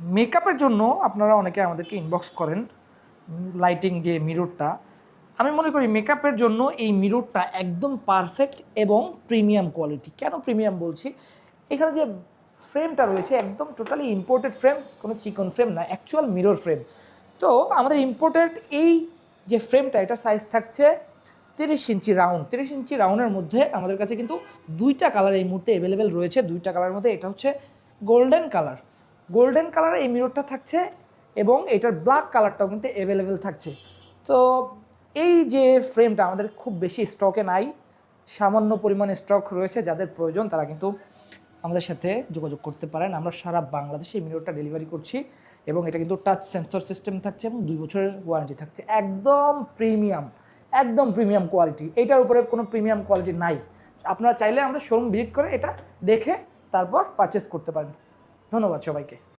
মেকআপের জন্য আপনারা অনেকে আমাদেরকে ইনবক্স করেন লাইটিং যে মিররটা আমি মনে করি মেকআপের জন্য এই মিররটা একদম পারফেক্ট এবং প্রিমিয়াম কোয়ালিটি কেন প্রিমিয়াম বলছি? এখানে যে ফ্রেমটা রয়েছে, একদম টোটালি ইম্পোর্টেড ফ্রেম কোনো চিকন ফ্রেম না অ্যাকচুয়াল মিরর ফ্রেম তো আমাদের ইম্পোর্টেড এই যে ফ্রেমটা এটার সাইজ থাকছে তিরিশ ইঞ্চি রাউন্ড তিরিশ ইঞ্চি রাউন্ডের মধ্যে আমাদের কাছে কিন্তু দুইটা কালার এই মুহূর্তে অ্যাভেলেবেল রয়েছে। দুইটা কালারের মধ্যে এটা হচ্ছে গোল্ডেন কালার গোল্ডেন কালার এই মিররটা থাকছে এবং এটার ব্ল্যাক কালারটাও কিন্তু অ্যাভেলেবেল থাকছে। তো এই যে ফ্রেমটা আমাদের খুব বেশি স্টকে নাই, সামান্য পরিমাণে স্টক রয়েছে, যাদের প্রয়োজন তারা কিন্তু আমাদের সাথে যোগাযোগ করতে পারেন। আমরা সারা বাংলাদেশে এই মিররটা ডেলিভারি করছি এবং এটা কিন্তু টাচ সেন্সর সিস্টেম থাকছে এবং দুই বছরের ওয়ারেন্টি থাকছে। একদম প্রিমিয়াম একদম প্রিমিয়াম কোয়ালিটি এটার উপরে কোনো প্রিমিয়াম কোয়ালিটি নাই। আপনারা চাইলে আমাদের শোরুম ভিজিট করে এটা দেখে তারপর পারচেস করতে পারেন। ধন্যবাদ সবাইকে।